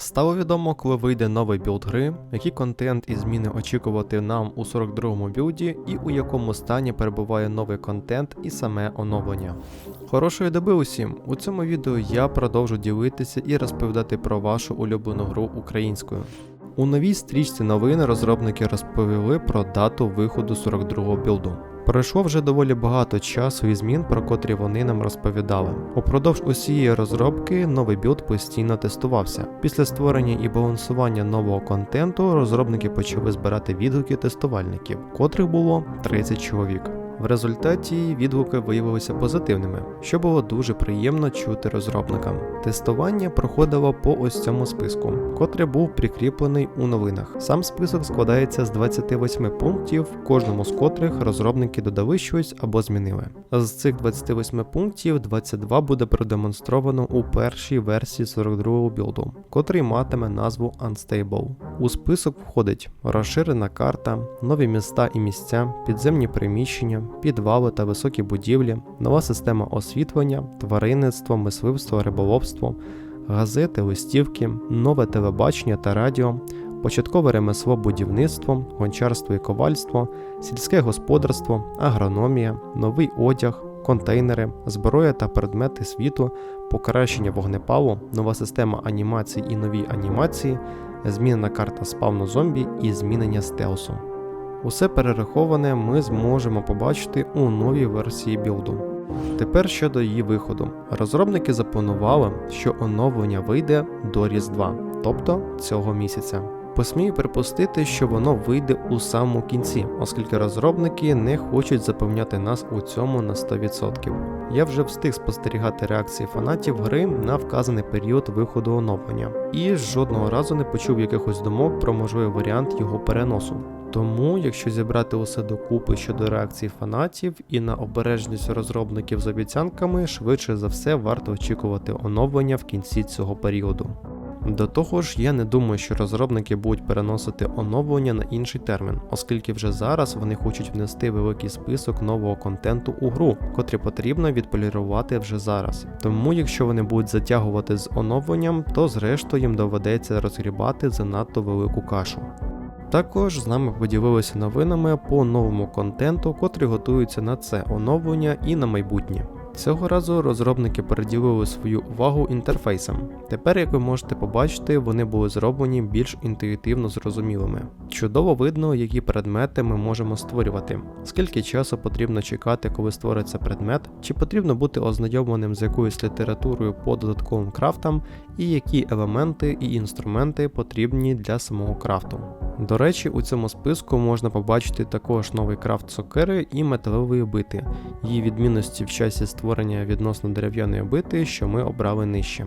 Стало відомо, коли вийде новий білд гри, який контент і зміни очікувати нам у 42-му білді, і у якому стані перебуває новий контент і саме оновлення. Хорошої доби усім! У цьому відео я продовжу ділитися і розповідати про вашу улюблену гру українською. У новій стрічці новин розробники розповіли про дату виходу 42-го білду. Пройшло вже доволі багато часу і змін, про котрі вони нам розповідали. Упродовж усієї розробки новий білд постійно тестувався. Після створення і балансування нового контенту розробники почали збирати відгуки тестувальників, котрих було 30 чоловік. В результаті відгуки виявилися позитивними, що було дуже приємно чути розробникам. Тестування проходило по ось цьому списку, котрий був прикріплений у новинах. Сам список складається з 28 пунктів, кожному з котрих розробники додали щось або змінили. З цих 28 пунктів 22 буде продемонстровано у першій версії 42-го білду, котрий матиме назву Unstable. У список входить розширена карта, нові міста і місця, підземні приміщення, підвали та високі будівлі, нова система освітлення, тваринництво, мисливство, риболовство, газети, листівки, нове телебачення та радіо, початкове ремесло будівництво, гончарство і ковальство, сільське господарство, агрономія, новий одяг, контейнери, зброя та предмети світу, покращення вогнепалу, нова система анімацій і нові анімації, змінена карта спавну зомбі і змінення стелсу. Усе перераховане ми зможемо побачити у новій версії білду. Тепер щодо її виходу. Розробники запланували, що оновлення вийде до Різдва, тобто цього місяця. Посмію припустити, що воно вийде у самому кінці, оскільки розробники не хочуть запевняти нас у цьому на 100%. Я вже встиг спостерігати реакції фанатів гри на вказаний період виходу оновлення, і жодного разу не почув якихось думок про можливий варіант його переносу. Тому, якщо зібрати усе докупи щодо реакцій фанатів і на обережність розробників з обіцянками, швидше за все варто очікувати оновлення в кінці цього періоду. До того ж, я не думаю, що розробники будуть переносити оновлення на інший термін, оскільки вже зараз вони хочуть внести великий список нового контенту у гру, котрий потрібно відполірувати вже зараз. Тому, якщо вони будуть затягувати з оновленням, то зрештою їм доведеться розгрібати занадто велику кашу. Також з нами поділилися новинами по новому контенту, котрий готується на це оновлення і на майбутнє. Цього разу розробники приділили свою увагу інтерфейсам. Тепер, як ви можете побачити, вони були зроблені більш інтуїтивно зрозумілими. Чудово видно, які предмети ми можемо створювати, скільки часу потрібно чекати, коли створиться предмет, чи потрібно бути ознайомленим з якоюсь літературою по додатковим крафтам, і які елементи і інструменти потрібні для самого крафту. До речі, у цьому списку можна побачити також новий крафт сокири і металевої бити, її відмінності в часі створення відносно дерев'яної бити, що ми обрали нижче.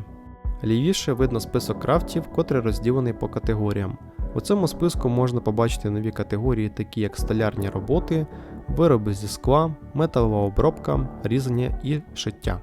Лівіше видно список крафтів, котрий розділений по категоріям. У цьому списку можна побачити нові категорії, такі як столярні роботи, вироби зі скла, металова обробка, різання і шиття.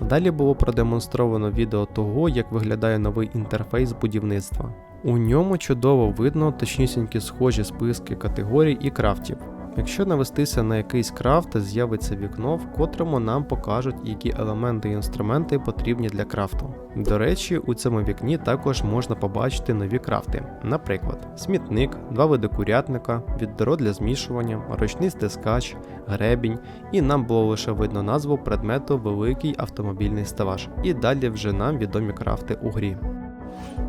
Далі було продемонстровано відео того, як виглядає новий інтерфейс будівництва. У ньому чудово видно точнісінькі схожі списки категорій і крафтів. Якщо навестися на якийсь крафт, з'явиться вікно, в котрому нам покажуть, які елементи і інструменти потрібні для крафту. До речі, у цьому вікні також можна побачити нові крафти, наприклад, смітник, два види курятника, відро для змішування, ручний стискач, гребінь, і нам було лише видно назву предмету Великий автомобільний ставаш. І далі вже нам відомі крафти у грі.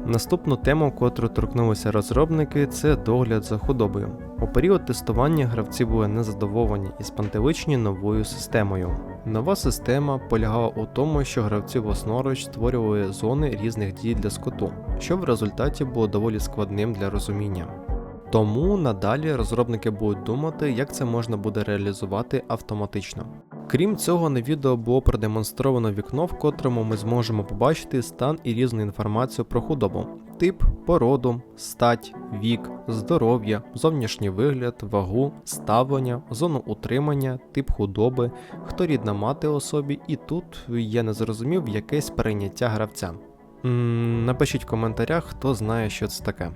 Наступну тему, котру торкнулися розробники, це догляд за худобою. У період тестування гравці були незадоволені і спантеличені новою системою. Нова система полягала у тому, що гравці власноруч створювали зони різних дій для скоту, що в результаті було доволі складним для розуміння. Тому надалі розробники будуть думати, як це можна буде реалізувати автоматично. Крім цього, на відео було продемонстровано вікно, в котрому ми зможемо побачити стан і різну інформацію про худобу: тип, породу, стать, вік, здоров'я, зовнішній вигляд, вагу, ставлення, зону утримання, тип худоби, хто рідна мати особі, і тут я не зрозумів якесь прийняття гравця. М, Напишіть в коментарях, хто знає, що це таке.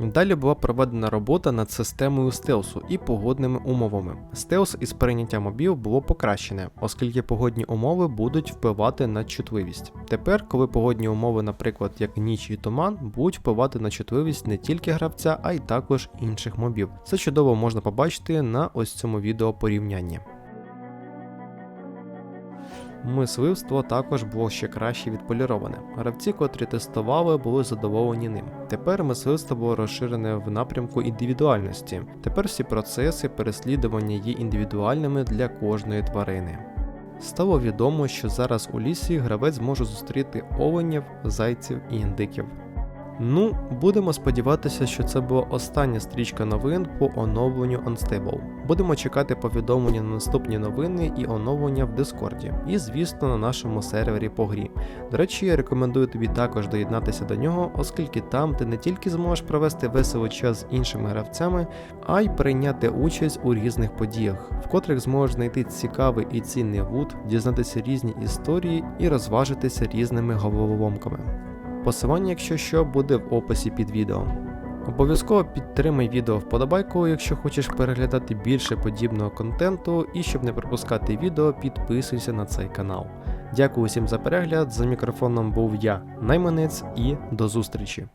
Далі була проведена робота над системою стелсу і погодними умовами. Стелс із прийняттям мобів було покращене, оскільки погодні умови будуть впливати на чутливість. Тепер, коли погодні умови, наприклад, як ніч і туман, будуть впливати на чутливість не тільки гравця, а й також інших мобів. Це чудово можна побачити на ось цьому відео порівнянні. Мисливство також було ще краще відполіроване. Гравці, котрі тестували, були задоволені ним. Тепер мисливство було розширене в напрямку індивідуальності. Тепер всі процеси переслідування є індивідуальними для кожної тварини. Стало відомо, що зараз у лісі гравець може зустріти оленів, зайців і індиків. Ну, будемо сподіватися, що це була остання стрічка новин по оновленню Unstable. Будемо чекати повідомлення на наступні новини і оновлення в Дискорді, і, звісно, на нашому сервері по грі. До речі, я рекомендую тобі також доєднатися до нього, оскільки там ти не тільки зможеш провести веселий час з іншими гравцями, а й прийняти участь у різних подіях, в котрих зможеш знайти цікавий і цінний лут, дізнатися різні історії і розважитися різними головоломками. Посилання, якщо що, буде в описі під відео. Обов'язково підтримай відео вподобайку, якщо хочеш переглядати більше подібного контенту, і щоб не пропускати відео, підписуйся на цей канал. Дякую всім за перегляд. За мікрофоном був я, Найманець, і до зустрічі!